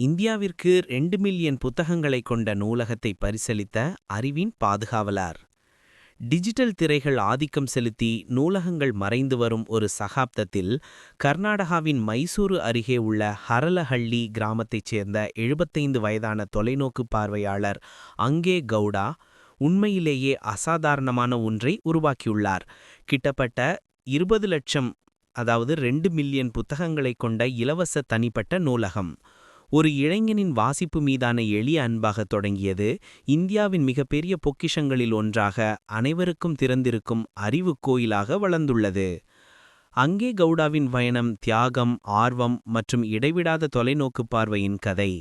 இந்தியாவிற்கு ரெண்டு மில்லியன் புத்தகங்களைக் கொண்ட நூலகத்தை பரிசளித்த அறிவின் பாதுகாவலார். டிஜிட்டல் திரைகள் ஆதிக்கம் செலுத்தி நூலகங்கள் மறைந்து வரும் ஒரு சகாப்தத்தில் கர்நாடகாவின் மைசூரு அருகே உள்ள ஹரலஹள்ளி கிராமத்தைச் சேர்ந்த எழுபத்தைந்து வயதான தொலைநோக்கு பார்வையாளர் அங்கே கவுடா உண்மையிலேயே அசாதாரணமான ஒன்றை உருவாக்கியுள்ளார். கிட்டப்பட்ட இருபது லட்சம் அதாவது ரெண்டு மில்லியன் புத்தகங்களைக் கொண்ட இலவச தனிப்பட்ட நூலகம். ஒரு இளைஞனின் வாசிப்பு மீதான எளிய அன்பாக தொடங்கியது. இந்தியாவின் மிகப்பெரிய பொக்கிஷங்களில் ஒன்றாக அனைவருக்கும் திறந்திருக்கும் அறிவு கோயிலாக வளர்ந்துள்ளது. அங்கே கவுடாவின் பயணம் தியாகம் ஆர்வம் மற்றும் இடைவிடாத தொலைநோக்கு பார்வையின் கதை.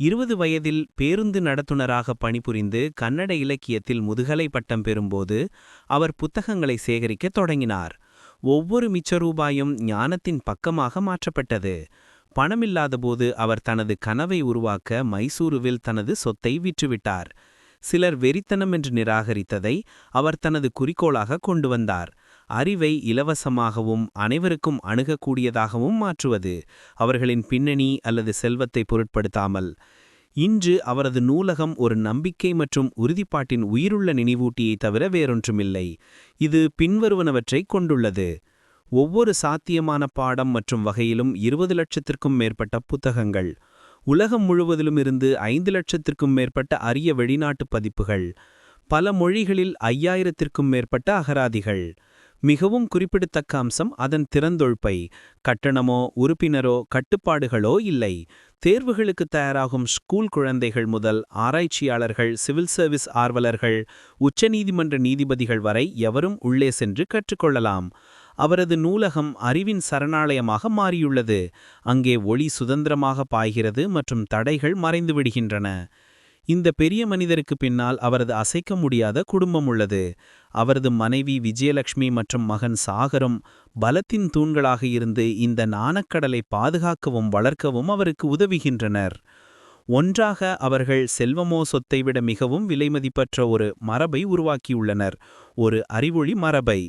இருபது வயதில் பேருந்து நடத்துனராக பணிபுரிந்து கன்னட இலக்கியத்தில் முதுகலை பட்டம் பெறும்போது அவர் புத்தகங்களை சேகரிக்கத் தொடங்கினார். ஒவ்வொரு மிச்ச ரூபாயும் ஞானத்தின் பக்கமாக மாற்றப்பட்டது. பணமில்லாதபோது அவர் தனது கனவை உருவாக்க மைசூருவில் தனது சொத்தை விற்றுவிட்டார். சிலர் வெறித்தனம் என்று நிராகரித்ததை அவர் தனது குறிக்கோளாக கொண்டு வந்தார். அறிவை இலவசமாகவும் அனைவருக்கும் அணுகக்கூடியதாகவும் மாற்றுவது அவர்களின் பின்னணி அல்லது செல்வத்தை பொருட்படுத்தாமல். இன்று அவரது நூலகம் ஒரு நம்பிக்கை மற்றும் உறுதிப்பாட்டின் உயிருள்ள நினைவூட்டியை தவிர வேறொன்றுமில்லை. இது பின்வருவனவற்றை கொண்டுள்ளது. ஒவ்வொரு சாத்தியமான பாடம் மற்றும் வகையிலும் இருபது லட்சத்திற்கும் மேற்பட்ட புத்தகங்கள். உலகம் முழுவதிலும் இருந்து ஐந்து லட்சத்திற்கும் மேற்பட்ட அரிய வெளிநாட்டு பதிப்புகள். பல மொழிகளில் ஐயாயிரத்திற்கும் மேற்பட்ட அகராதிகள். மிகவும் குறிப்பிடத்தக்க அம்சம் அதன் திறந்தொழ்ப்பை. கட்டணமோ உறுப்பினரோ கட்டுப்பாடுகளோ இல்லை. தேர்வுகளுக்கு தயாராகும் ஸ்கூல் குழந்தைகள் முதல் ஆராய்ச்சியாளர்கள் சிவில் சர்வீஸ் ஆர்வலர்கள் உச்சநீதிமன்ற நீதிபதிகள் வரை எவரும் உள்ளே சென்று கற்றுக்கொள்ளலாம். அவரது நூலகம் அறிவின் சரணாலயமாக மாறியுள்ளது. அங்கே ஒளி சுதந்திரமாக பாய்கிறது மற்றும் தடைகள் மறைந்து விடுகின்றன. இந்த பெரிய மனிதருக்கு பின்னால் அவரது அசைக்க முடியாத குடும்பம் உள்ளது. அவரது மனைவி விஜயலட்சுமி மற்றும் மகன் சாகரும் பலத்தின் தூண்களாக இருந்து இந்த நாணக்கடலை பாதுகாக்கவும் வளர்க்கவும் அவருக்கு உதவுகின்றனர். ஒன்றாக அவர்கள் செல்வமோ சொத்தை விட மிகவும் விலைமதிப்பற்ற ஒரு மரபை உருவாக்கியுள்ளனர். ஒரு அறிவொளி மரபை.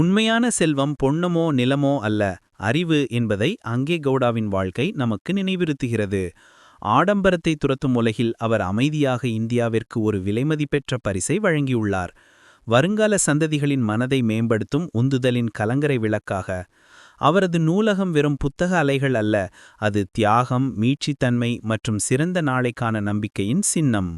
உண்மையான செல்வம் பொன்னமோ நிலமோ அல்ல அறிவு என்பதை அங்கே கவுடாவின் வாழ்க்கை நமக்கு நினைவிருத்துகிறது. ஆடம்பரத்தை துரத்தும் உலகில் அவர் அமைதியாக இந்தியாவிற்கு ஒரு விலைமதிப்பெற்ற பரிசை வழங்கியுள்ளார். வருங்கால சந்ததிகளின் மனதை மேம்படுத்தும் உந்துதலின் கலங்கரை விளக்காக. அவரது நூலகம் வெறும் புத்தக அலைகள் அல்ல அது தியாகம் மீட்சித்தன்மை மற்றும் சிறந்த நாளைக்கான நம்பிக்கையின் சின்னம்.